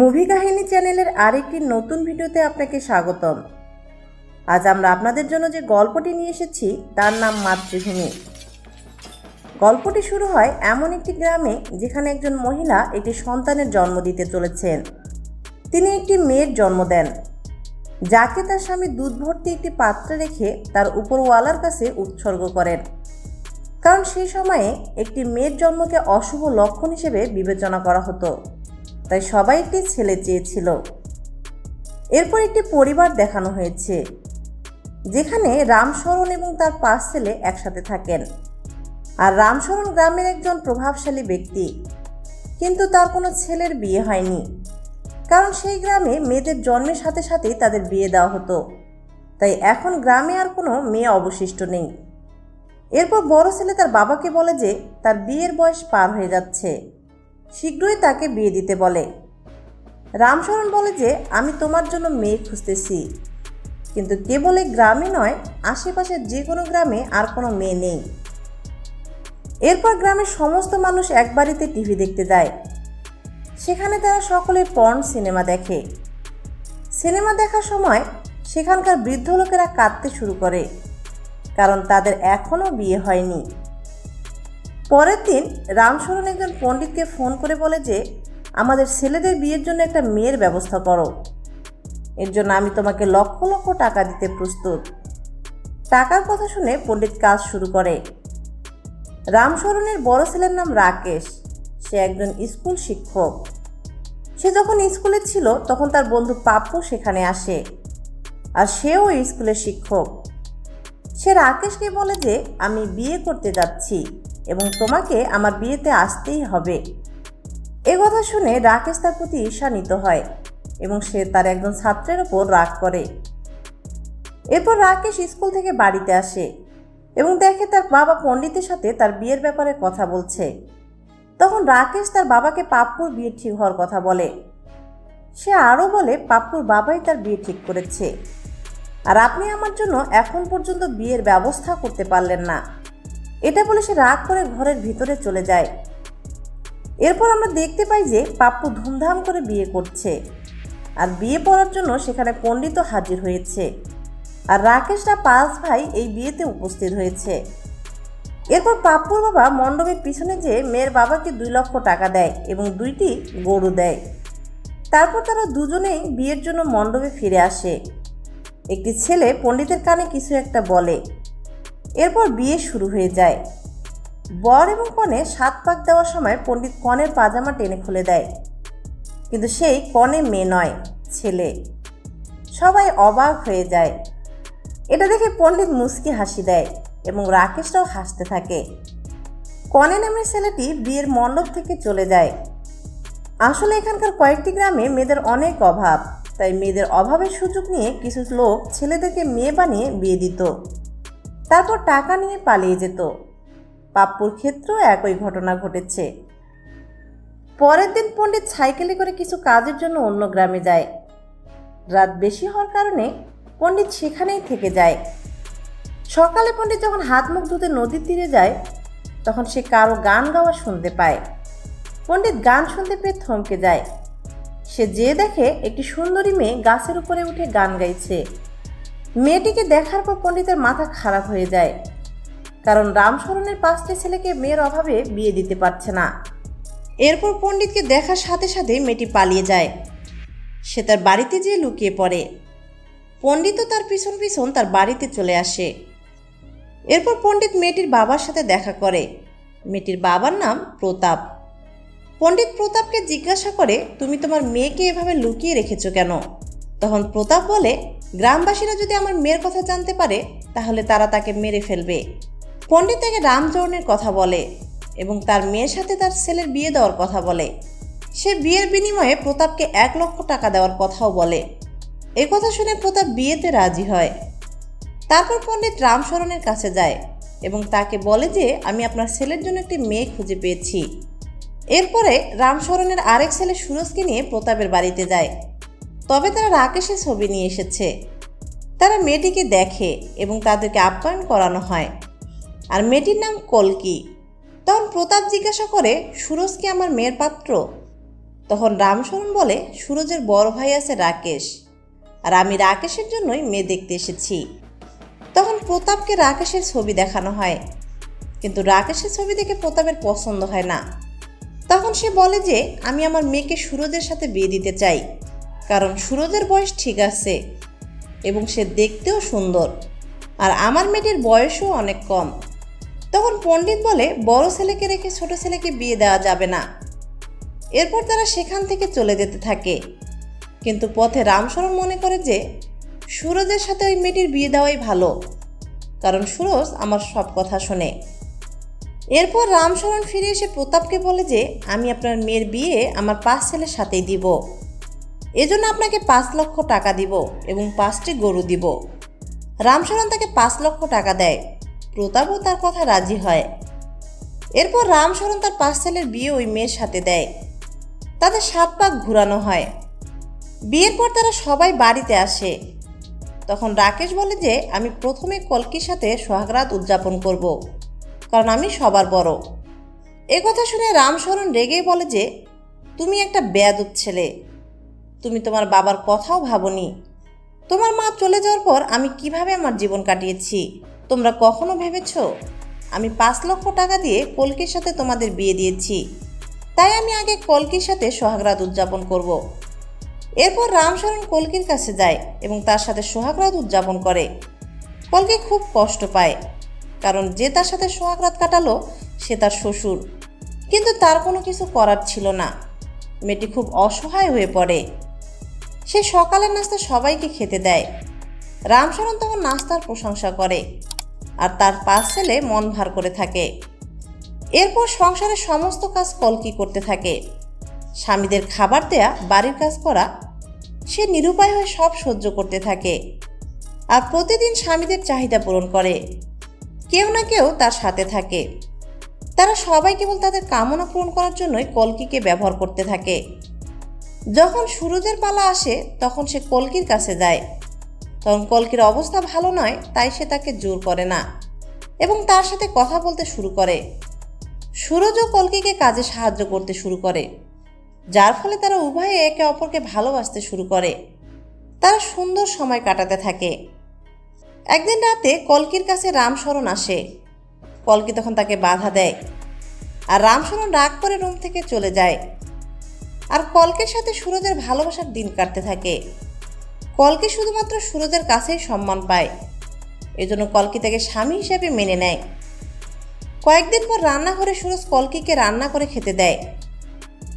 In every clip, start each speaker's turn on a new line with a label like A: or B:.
A: Movie কাহিনী চ্যানেলের আরেকটি নতুন ভিডিওতে আপনাকে স্বাগতম। আজ আমরা আপনাদের জন্য যে গল্পটি নিয়ে এসেছি, তার নাম মাতৃভূমি। গল্পটি শুরু হয় এমন একটি গ্রামে যেখানে একজন মহিলা একটি সন্তানের জন্ম দিতে চলেছেন। তিনি একটি মেয়ের জন্ম দেন, যাকে তার স্বামী দুধ ভর্তি একটি পাত্রে রেখে তার উপরওয়ালার কাছে উৎসর্গ করেন। কারণ সেই সময়ে একটি মেয়ের জন্মকে অশুভ লক্ষণ হিসেবে বিবেচনা করা হতো। তাই সবাই একটি ছেলে চেয়েছিল। এরপর একটি পরিবার দেখানো হয়েছে, যেখানে রামশরণ এবং তার পাঁচ ছেলে একসাথে থাকেন। আর রামশরণ গ্রামের একজন প্রভাবশালী ব্যক্তি, কিন্তু তার কোনো ছেলের বিয়ে হয়নি। কারণ সেই গ্রামে মেয়েদের জন্মের সাথে সাথেই তাদের বিয়ে দেওয়া হতো। তাই এখন গ্রামে আর কোনো মেয়ে অবশিষ্ট নেই। এরপর বড় ছেলে তার বাবাকে বলে যে, তার বিয়ের বয়স পার হয়ে যাচ্ছে। শীঘ্রই তাকে বিয়ে দিতে বলে। রামশরণ বলে যে, আমি তোমার জন্য মেয়ে খুঁজতেছি। কিন্তু কেবল এই গ্রামে নয় আশেপাশের যে কোনো গ্রামে আর কোনো মেয়ে নেই। এরপর গ্রামের সমস্ত মানুষ এক বাড়িতে টিভি দেখতে যায়। সেখানে তারা সকলে পর্ন সিনেমা দেখে। সিনেমা দেখার সময় সেখানকার বৃদ্ধ লোকেরা কাঁদতে শুরু করে, কারণ তাদের এখনও বিয়ে হয়নি। পরের দিন রামশরণ একজন পণ্ডিতকে ফোন করে বলে যে, আমাদের ছেলেদের বিয়ের জন্য একটা মেয়ের ব্যবস্থা করো। এর জন্য আমি তোমাকে লক্ষ লক্ষ টাকা দিতে প্রস্তুত। টাকার কথা শুনে পণ্ডিত কাজ শুরু করে। রামশরণের বড় ছেলের নাম রাকেশ। সে একজন স্কুল শিক্ষক। সে যখন স্কুলে ছিল, তখন তার বন্ধু পাপ্পু সেখানে আসে আর সেও স্কুলের শিক্ষক। সে রাকেশকে বলে যে, আমি বিয়ে করতে যাচ্ছি। এবং তোমাকে আমার বিয়েতে আসতেই হবে। এ কথা শুনে রাকেশ তার প্রতি ঈর্ষান্বিত হয় এবং সে তার একজন ছাত্রের ওপর রাগ করে। এরপর রাকেশ স্কুল থেকে বাড়িতে আসে এবং দেখে তার বাবা পণ্ডিতের সাথে তার বিয়ের ব্যাপারে কথা বলছে। তখন রাকেশ তার বাবাকে পাপ্পুর বিয়ে ঠিক হওয়ার কথা বলে। সে আরও বলে, পাপ্পুর বাবাই তার বিয়ে ঠিক করেছে। আর আপনি আমার জন্য এখন পর্যন্ত বিয়ের ব্যবস্থা করতে পারলেন না। এটা বলে সে রাগ করে ঘরের ভিতরে চলে যায়। এরপর আমরা দেখতে পাই যে পাপ্পু ধুমধাম করে বিয়ে করছে। আর বিয়ে পড়ার জন্য সেখানে পণ্ডিতও হাজির হয়েছে। আর রাকেশরা পাঁচ ভাই এই বিয়েতে উপস্থিত হয়েছে। এরপর পাপ্পুর বাবা মণ্ডপের পিছনে যে মেয়ের বাবাকে দুই লক্ষ টাকা দেয় এবং দুইটি গরু দেয়। তারপর তারা দুজনেই বিয়ের জন্য মণ্ডপে ফিরে আসে। একটি ছেলে পণ্ডিতের কানে কিছু একটা বলে। এরপর বিয়ে শুরু হয়ে যায়। বর এবং কনে সাত পাক দেওয়ার সময় পণ্ডিত কনের পাজামা টেনে খুলে দেয়। কিন্তু সেই কনে মেয়ে নয়, ছেলে। সবাই অবাক হয়ে যায়। এটা দেখে পণ্ডিত মুস্কি হাসি দেয় এবং রাকেশরাও হাসতে থাকে। কনে নামের ছেলেটি বিয়ের মণ্ডপ থেকে চলে যায়। আসলে এখানকার কয়েকটি গ্রামে মেয়েদের অনেক অভাব, তাই মেয়েদের অভাবের সুযোগ নিয়ে কিছু লোক ছেলেদেরকে মেয়ে বানিয়ে বিয়ে দিত। তারপর টাকা নিয়ে পালিয়ে যেত। পাপ্পুর ক্ষেত্রেও একই ঘটনা ঘটেছে। পরের দিন পণ্ডিত সাইকেলে করে কিছু কাজের জন্য অন্য গ্রামে যায়। রাত বেশি হওয়ার কারণে পণ্ডিত সেখানেই থেকে যায়। সকালে পণ্ডিত যখন হাত মুখ ধুতে নদীর তীরে যায়, তখন সে কারও গান গাওয়া শুনতে পায়। পণ্ডিত গান শুনতে পেয়ে থমকে যায়। সে যে দেখে একটি সুন্দরী মেয়ে গাছের উপরে উঠে গান গাইছে। মেয়েটিকে দেখার পর পণ্ডিতের মাথা খারাপ হয়ে যায়। কারণ রামশরণের পাঁচটি ছেলেকে মেয়ের অভাবে বিয়ে দিতে পারছে না। এরপর পণ্ডিতকে দেখার সাথে সাথে মেয়েটি পালিয়ে যায়। সে তার বাড়িতে যেয়ে লুকিয়ে পড়ে। পণ্ডিতও তার পিছন পিছন তার বাড়িতে চলে আসে। এরপর পণ্ডিত মেয়েটির বাবার সাথে দেখা করে। মেয়েটির বাবার নাম প্রতাপ। পণ্ডিত প্রতাপকে জিজ্ঞাসা করে, তুমি তোমার মেয়েকে এভাবে লুকিয়ে রেখেছো কেন? তখন প্রতাপ বলে গ্রামবাসীরা যদি আমার মেয়ের কথা জানতে পারে, তাহলে তারা তাকে মেরে ফেলবে। পণ্ডিত তাকে রামচরণের কথা বলে এবং তার মেয়ের সাথে তার ছেলের বিয়ে দেওয়ার কথা বলে। সে বিয়ের বিনিময়ে প্রতাপকে এক লক্ষ টাকা দেওয়ার কথাও বলে। এ কথা শুনে প্রতাপ বিয়েতে রাজি হয়। তারপর পণ্ডিত রামশরণের কাছে যায় এবং তাকে বলে যে, আমি আপনার ছেলের জন্য একটি মেয়ে খুঁজে পেয়েছি। এরপরে রামশরণের আরেক ছেলে সুরজকে নিয়ে প্রতাপের বাড়িতে যায়। তবে তারা রাকেশের ছবি নিয়ে এসেছে। তারা মেয়েটিকে দেখে এবং তাদেরকে আপ্যায়ন করানো হয়। আর মেয়েটির নাম কলকি। তখন প্রতাপ জিজ্ঞাসা করে, সুরজ কি আমার মেয়ের পাত্র? তখন রামশরণ বলে, সুরজের বড় ভাই আছে রাকেশ। আর আমি রাকেশের জন্যই মেয়ে দেখতে এসেছি। তখন প্রতাপকে রাকেশের ছবি দেখানো হয়। কিন্তু রাকেশের ছবি দেখে প্রতাপের পছন্দ হয় না। তখন সে বলে যে, আমি আমার মেয়েকে সুরজের সাথে বিয়ে দিতে চাই। কারণ সুরজের বয়স ঠিক আছে এবং সে দেখতেও সুন্দর। আর আমার মেয়েটির বয়সও অনেক কম। তখন পণ্ডিত বলে, বড় ছেলেকে রেখে ছোট ছেলেকে বিয়ে দেওয়া যাবে না। এরপর তারা সেখান থেকে চলে যেতে থাকে। কিন্তু পথে রামশরণ মনে করে যে, সুরজের সাথে ওই মেয়েটির বিয়ে দেওয়াই ভালো। কারণ সুরজ আমার সব কথা শোনে। এরপর রামশরণ ফিরে এসে প্রতাপকে বলে যে, আমি আপনার মেয়ের বিয়ে আমার পাঁচ ছেলের সাথেই দিব। এজন্য আপনাকে পাঁচ লক্ষ টাকা দিব এবং পাঁচটি গরু দিব। রামশরণ তাকে পাঁচ লক্ষ টাকা দেয়। প্রতাপও তার কথা রাজি হয়। এরপর রামশরণ তার পাঁচ ছেলের বিয়ে ওই মেয়ের সাথে দেয়। তাদের সাত পাক ঘুরানো হয়। বিয়ের পর তারা সবাই বাড়িতে আসে। তখন রাকেশ বলে যে, আমি প্রথমে কলকির সাথে সোহাগরাত উদযাপন করব, কারণ আমি সবার বড়। এ কথা শুনে রামশরণ রেগেই বলে যে, তুমি একটা বেয়াদব ছেলে। তুমি তোমার বাবার কথাও ভাবনি। তোমার মা চলে যাওয়ার পর আমি কীভাবে আমার জীবন কাটিয়েছি? তোমরা কখনো ভেবেছ? আমি পাঁচ লক্ষ টাকা দিয়ে কলকির সাথে তোমাদের বিয়ে দিয়েছি। তাই আমি আগে কলকির সাথে সোহাগরাত উদযাপন করব। এরপর রামশরণ কলকির কাছে যায় এবং তার সাথে সোহাগরাত উদযাপন করে। কলকি খুব কষ্ট পায়, কারণ যে তার সাথে সোহাগরাত কাটালো, সে তার শ্বশুর। কিন্তু তার কোনো কিছু করার ছিল না। মেয়েটি খুব অসহায় হয়ে পড়ে। সে সকালের নাস্তা সবাইকে খেতে দেয়। রামশরণ তখন নাস্তার প্রশংসা করে আর তার পাঁচ ছেলে মন ভার করে থাকে। এরপর সংসারের সমস্ত কাজ কলকি করতে থাকে। স্বামীদের খাবার দেয়া, বাড়ির কাজ করা, সে নিরুপায় হয়ে সব সহ্য করতে থাকে আর প্রতিদিন স্বামীদের চাহিদা পূরণ করে। কেউ না কেউ তার সাথে থাকে। তারা সবাই কেবল তাদের কামনা পূরণ করার জন্যই কলকিকে ব্যবহার করতে থাকে। যখন সুরজের পালা আসে, তখন সে কলকির কাছে যায়। তখন কলকির অবস্থা ভালো নয়, তাই সে তাকে জোর করে না এবং তার সাথে কথা বলতে শুরু করে। সুরজও কলকিকে কাজে সাহায্য করতে শুরু করে, যার ফলে তারা উভয়ে একে অপরকে ভালোবাসতে শুরু করে। তারা সুন্দর সময় কাটাতে থাকে। একদিন রাতে কলকির কাছে রামশরণ আসে। কলকি তখন তাকে বাধা দেয় আর রামশরণ রাগ করে রুম থেকে চলে যায়। আর কলকের সাথে সুরজের ভালোবাসার দিন কাটতে থাকে। কলকে শুধুমাত্র সুরজের কাছেই সম্মান পায়। এজন্য কলকি তাকে স্বামী হিসেবে মেনে নেয়। কয়েকদিন পর রান্নাঘরে সুরজ কলকিকে রান্না করে খেতে দেয়।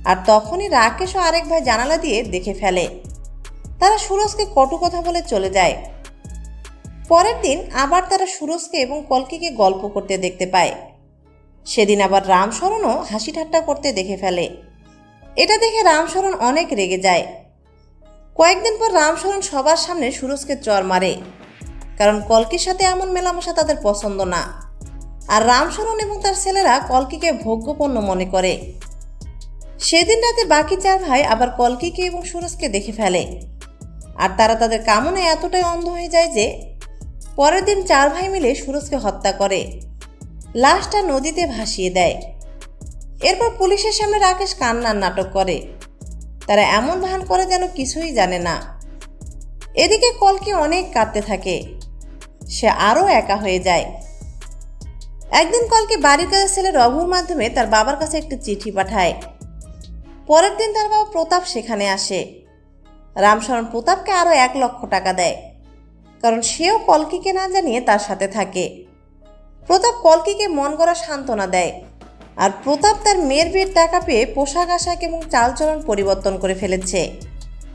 A: আর তখনই রাকেশ ও আরেক ভাই জানালা দিয়ে দেখে ফেলে। তারা সুরজকে কটু কথা বলে চলে যায়। পরের দিন আবার তারা সুরজকে এবং কলকিকে গল্প করতে দেখতে পায়। সেদিন আবার রামশরণও হাসি ঠাট্টা করতে দেখে ফেলে। এটা দেখে রামশরণ অনেক রেগে যায়। কয়েকদিন পর রামশরণ সবার সামনে সুরজকে চর মারে। কারণ কলকির সাথে এমন মেলামেশা তাদের পছন্দ না। আর রামশরণ এবং তার ছেলেরা কলকিকে ভোগ্যপণ্য মনে করে। সেদিন রাতে বাকি চার ভাই আবার কলকিকে এবং সুরজকে দেখে ফেলে। আর তারা তাদের কামনে এতটাই অন্ধ হয়ে যায় যে, পরের দিন চার ভাই মিলে সুরজকে হত্যা করে। লাশটা নদীতে ভাসিয়ে দেয়। এরপর পুলিশের সামনে রাকেশ কান্নার নাটক করে। তারা এমন ভান করে যেন কিছুই জানে না। এদিকে কলকি অনেক কাঁদতে থাকে। সে আরও একা হয়ে যায়। একদিন কলকে বাড়ির কাছে ছেলে রঘুর মাধ্যমে তার বাবার কাছে একটি চিঠি পাঠায়। পরের দিন তার বাবা প্রতাপ সেখানে আসে। রামশরণ প্রতাপকে আরও এক লক্ষ টাকা দেয়। কারণ সেও কলকিকে না জানিয়ে তার সাথে থাকে। প্রতাপ কলকিকে মন করা সান্ত্বনা দেয়। আর প্রতাপ তার মেয়ের বিয়ের টাকা পেয়ে পোশাক আশাক এবং চালচলন পরিবর্তন করে ফেলেছে।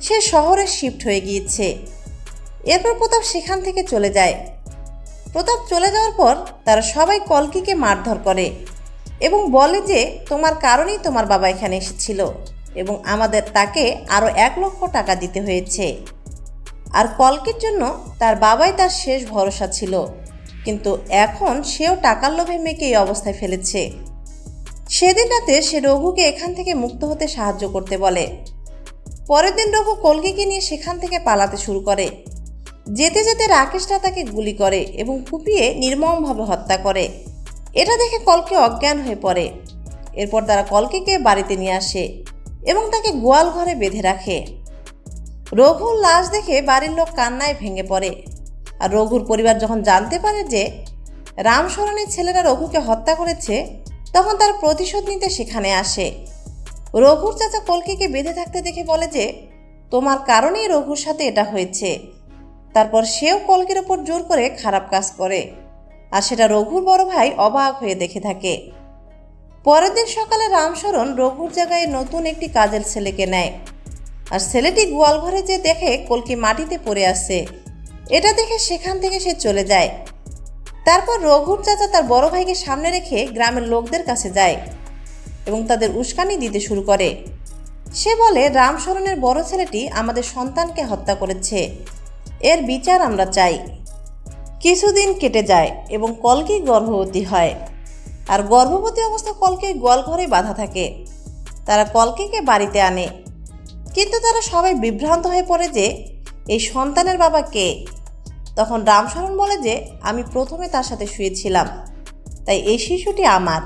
A: সে শহরে শিফট হয়ে গিয়েছে। এরপর প্রতাপ সেখান থেকে চলে যায়। প্রতাপ চলে যাওয়ার পর তারা সবাই কলকিকে মারধর করে এবং বলে যে, তোমার কারণেই তোমার বাবা এখানে এসেছিল এবং আমাদের তাকে আরও এক লক্ষ টাকা দিতে হয়েছে। আর কলকির জন্য তার বাবাই তার শেষ ভরসা ছিল। কিন্তু এখন সেও টাকার লোভে মেয়েকে এই অবস্থায় ফেলেছে। সেদিন রাতে সে রঘুকে এখান থেকে মুক্ত হতে সাহায্য করতে বলে। পরের দিন রঘু কলকিকে নিয়ে সেখান থেকে পালাতে শুরু করে। যেতে যেতে রাকেশরা তাকে গুলি করে এবং কুপিয়ে নির্মমভাবে হত্যা করে। এটা দেখে কলকে অজ্ঞান হয়ে পড়ে। এরপর তারা কলকিকে বাড়িতে নিয়ে আসে এবং তাকে গোয়াল ঘরে বেঁধে রাখে। রঘুর লাশ দেখে বাড়ির লোক কান্নায় ভেঙে পড়ে। আর রঘুর পরিবার যখন জানতে পারে যে রামশরণের ছেলেরা রঘুকে হত্যা করেছে তখন তার প্রতিশোধ নিতে সেখানে আসে। রঘুর চাচা কলকিকে বেঁধে থাকতে দেখে বলে যে, তোমার কারণেই রঘুর সাথে এটা হয়েছে। তারপর সেও কলকির ওপর জোর করে খারাপ কাজ করে। আর সেটা রঘুর বড় ভাই অবাক হয়ে দেখে থাকে। পরের দিন সকালে রামশরণ রঘুর জায়গায় নতুন একটি কাজের ছেলেকে নেয়। আর ছেলেটি গোয়াল ঘরে যে দেখে কলকি মাটিতে পড়ে আছে। এটা দেখে সেখান থেকে সে চলে যায়। তারপর রঘুর চাচা তার বড় ভাইকে সামনে রেখে গ্রামের লোকদের কাছে যায় এবং তাদের উস্কানি দিতে শুরু করে। সে বলে, রামশরণের বড় ছেলেটি আমাদের সন্তানকে হত্যা করেছে। এর বিচার আমরা চাই। কিছুদিন কেটে যায় এবং কলকি গর্ভবতী হয়। আর গর্ভবতী অবস্থা কলকে গোয়াল ঘরে বাধা থাকে। তারা কলকিকে বাড়িতে আনে। কিন্তু তারা সবাই বিভ্রান্ত হয়ে পড়ে যে, এই সন্তানের বাবা কে? তখন রামশরণ বলে যে, আমি প্রথমে তার সাথে শুয়েছিলাম, তাই এই শিশুটি আমার।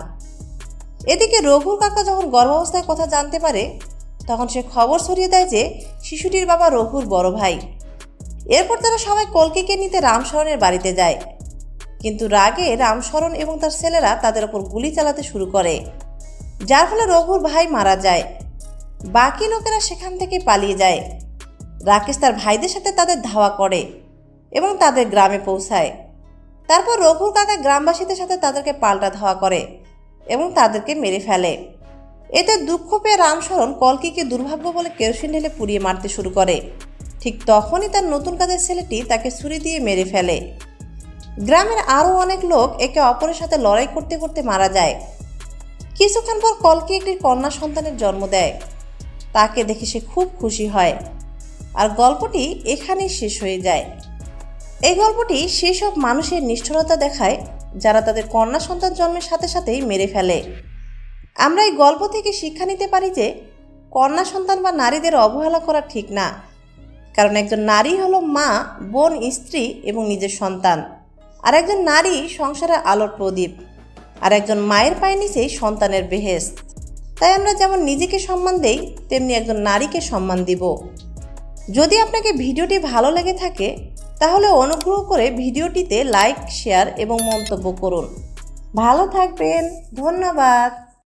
A: এদিকে রঘুর কাকা যখন গর্ভাবস্থায় কথা জানতে পারে, তখন সে খবর ছড়িয়ে দেয় যে, শিশুটির বাবা রঘুর বড় ভাই। এরপর তারা সবাই কলকিকে নিতে রামশরণের বাড়িতে যায়। কিন্তু রাগে রামশরণ এবং তার ছেলেরা তাদের ওপর গুলি চালাতে শুরু করে, যার ফলে রঘুর ভাই মারা যায়। বাকি লোকেরা সেখান থেকে পালিয়ে যায়। রাকেশ তার ভাইদের সাথে তাদের ধাওয়া করে। এবং তাদের গ্রামে পৌঁছায়। তারপর রঘুর কাকা গ্রামবাসীদের সাথে তাদেরকে পাল্টা ধাওয়া করে এবং তাদেরকে মেরে ফেলে। এতে দুঃখ পেয়ে রামশরণ কলকিকে দুর্ভাগ্য বলে কেরোসিন ঢেলে পুড়িয়ে মারতে শুরু করে। ঠিক তখনই তার নতুন কাজের ছেলেটি তাকে ছুরি দিয়ে মেরে ফেলে। গ্রামের আরও অনেক লোক একে অপরের সাথে লড়াই করতে করতে মারা যায়। কিছুক্ষণ পর কলকি একটি কন্যা সন্তানের জন্ম দেয়। তাকে দেখে সে খুব খুশি হয়। আর গল্পটি এখানেই শেষ হয়ে যায়। এই গল্পটি সেসব মানুষের নিষ্ঠুরতা দেখায়, যারা তাদের কন্যা সন্তান জন্মের সাথে সাথেই মেরে ফেলে। আমরা এই গল্প থেকে শিক্ষা নিতে পারি যে, কন্যা সন্তান বা নারীদের অবহেলা করা ঠিক না। কারণ একজন নারী হলো মা, বোন, স্ত্রী এবং নিজের সন্তান। আর একজন নারী সংসারের আলোর প্রদীপ। আর একজন মায়ের পায়ে নিচেই সন্তানের বেহেস্ত তাই আমরা যেমন নিজেকে সম্মান দেই, তেমনি একজন নারীকে সম্মান দিব। যদি আপনাকে ভিডিওটি ভালো লেগে থাকে তাহলে অনুগ্রহ করে ভিডিওটিতে লাইক শেয়ার এবং মন্তব্য করুন। ভালো থাকবেন। ধন্যবাদ।